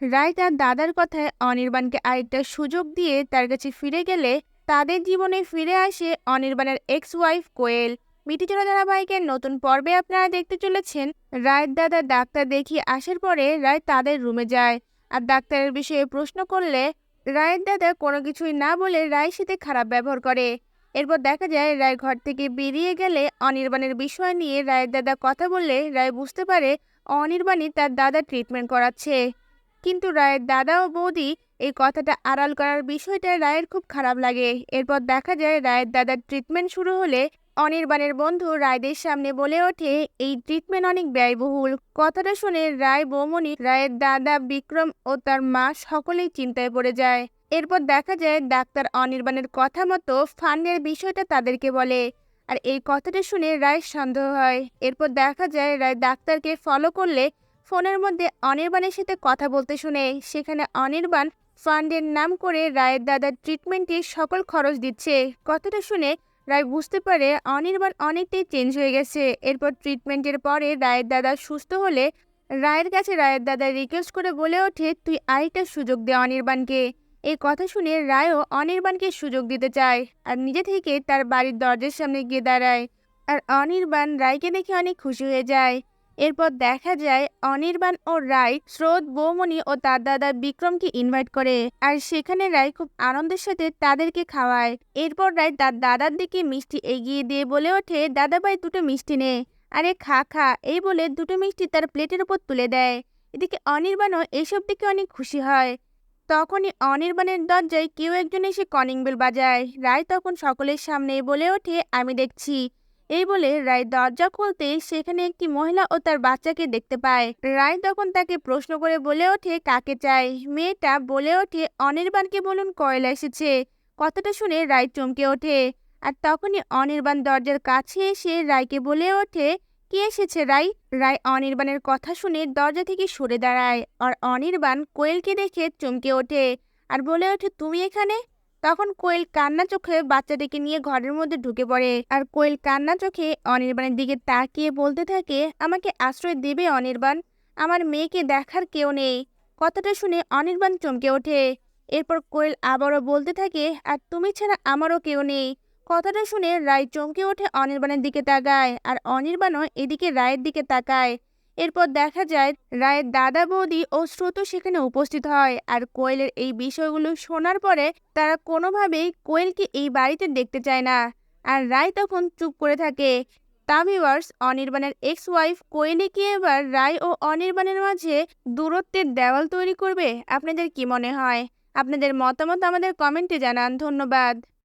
রায় তার দাদার কথায় অনির্বাণকে আরেকটা সুযোগ দিয়ে তার কাছে ফিরে গেলে তাদের জীবনে ফিরে আসে অনির্বাণের এক্স ওয়াইফ কোয়েল। মিটিচলা ধারাবাহিকের নতুন পর্বে আপনারা দেখতে চলেছেন। রায়ের দাদা ডাক্তার দেখিয়ে আসার পরে রায় তাদের রুমে যায়। আর ডাক্তারের বিষয়ে প্রশ্ন করলে রায়ের দাদা কোনো কিছুই না বলে রায়ের সাথে খারাপ ব্যবহার করে। এরপর দেখা যায় রায় ঘর থেকে বেরিয়ে গেলে অনির্বাণের বিষয় নিয়ে রায়ের দাদা কথা বললে রায় বুঝতে পারে অনির্বাণই তার দাদা ট্রিটমেন্ট করাচ্ছে। কিন্তু রায়ের দাদা ও বৌদি এই কথাটা আড়াল করার বিষয়টা রায়ের খুব খারাপ লাগে। এরপর দেখা যায় রায়ের দাদার ট্রিটমেন্ট শুরু হলে অনির্বাণের বন্ধু রায়দের সামনে বলে ওঠে, এই ট্রিটমেন্ট অনেক ব্যয়বহুল। কথাটা শুনে রায় বৌমনি রায়ের দাদা বিক্রম ও তার মা সকলেই চিন্তায় পড়ে যায়। এরপর দেখা যায় ডাক্তার অনির্বাণের কথা মতো ফান্ডের বিষয়টা তাদেরকে বলে। আর এই কথাটা শুনে রায় সন্দেহ হয়। এরপর দেখা যায় রায় ডাক্তারকে ফলো করলে ফোনের মধ্যে অনির্বাণের সাথে কথা বলতে শুনে সেখানে অনির্বাণ ফান্ডের নাম করে রায়ের দাদার ট্রিটমেন্টের সকল খরচ দিচ্ছে। কথাটা শুনে রায় বুঝতে পারে অনির্বাণ অনেকটাই চেঞ্জ হয়ে গেছে। এরপর ট্রিটমেন্টের পরে রায়ের দাদা সুস্থ হলে রায়ের কাছে রায়ের দাদা রিকোয়েস্ট করে বলে ওঠে, তুই আরেকটা সুযোগ দে অনির্বাণকে। এই কথা শুনে রায়ও অনির্বাণকে সুযোগ দিতে চায় আর নিজে থেকে তার বাড়ির দরজার সামনে গিয়ে দাঁড়ায়। আর অনির্বাণ রায়কে দেখে অনেক খুশি হয়ে যায়। এরপর দেখা যায় অনির্বাণ ও রায় স্রোত, বৌমণি ও তার দাদা বিক্রমকে ইনভাইট করে আর সেখানে রায় খুব আনন্দের সাথে তাদেরকে খাওয়ায়। এরপর রায় তার দাদার দিকে মিষ্টি এগিয়ে দিয়ে বলে ওঠে দাদা ভাই দুটো মিষ্টি নে। আরে খা খা। এই বলে দুটো মিষ্টি তার প্লেটের উপর তুলে দেয়। এদিকে অনির্বাণও এসব দিকে অনেক খুশি হয়। তখনই অনির্বাণের দরজায় কেউ একজন এসে কলিং বেল বাজায়। রায় তখন সকলের সামনে বলে ওঠে, আমি দেখছি। এই বলে রায় দরজা খুলতে সেখানে একটি মহিলা ও তার বাচ্চাকে দেখতে পায়। রায় তখন তাকে প্রশ্ন করে বলে ওঠে, কাকে চাই? মেয়েটা বলে ওঠে, অনির্বাণকে বলুন, কয়লা এসেছে। কথাটা শুনে রায় চমকে ওঠে। আর তখনই অনির্বাণ দরজার কাছে এসে রায়কে বলে ওঠে, কে এসেছে রায়? রায় অনির্বাণের কথা শুনে দরজা থেকে সরে দাঁড়ায়। আর অনির্বাণ কোয়েলকে দেখে চমকে ওঠে। আর বলে ওঠে, তুমি এখানে? তখন কোয়েল কান্না চোখে বাচ্চাটিকে নিয়ে ঘরের মধ্যে ঢুকে পড়ে। আর কোয়েল কান্না চোখে অনির্বাণের দিকে তাকিয়ে বলতে থাকে, আমাকে আশ্রয় দেবে অনির্বাণ, আমার মেয়েকে দেখার কেউ নেই। কথাটা শুনে অনির্বাণ চমকে ওঠে। এরপর কোয়েল আবারও বলতে থাকে, আর তুমি ছাড়া আমারও কেউ নেই। কথাটা শুনে রায় চমকে ওঠে অনির্বাণের দিকে তাকায়, আর অনির্বাণও এদিকে রায়ের দিকে তাকায়। এরপর দেখা যায়, রায়ের দাদা বৌদি ও স্রোত সেখানে উপস্থিত হয়। আর কোয়েলের এই বিষয়গুলো শোনার পরে তারা কোনোভাবেই কোয়েলকে এই বাড়িতে দেখতে চায় না। আর রায় তখন চুপ করে থাকে। তা ভিউয়ার্স অনির্বাণের এক্স ওয়াইফ কোয়েলি কি এবার রায় ও অনির্বাণের মাঝে দূরত্বের দেওয়াল তৈরি করবে? আপনাদের কি মনে হয়? আপনাদের মতামত আমাদের কমেন্টে জানান। ধন্যবাদ।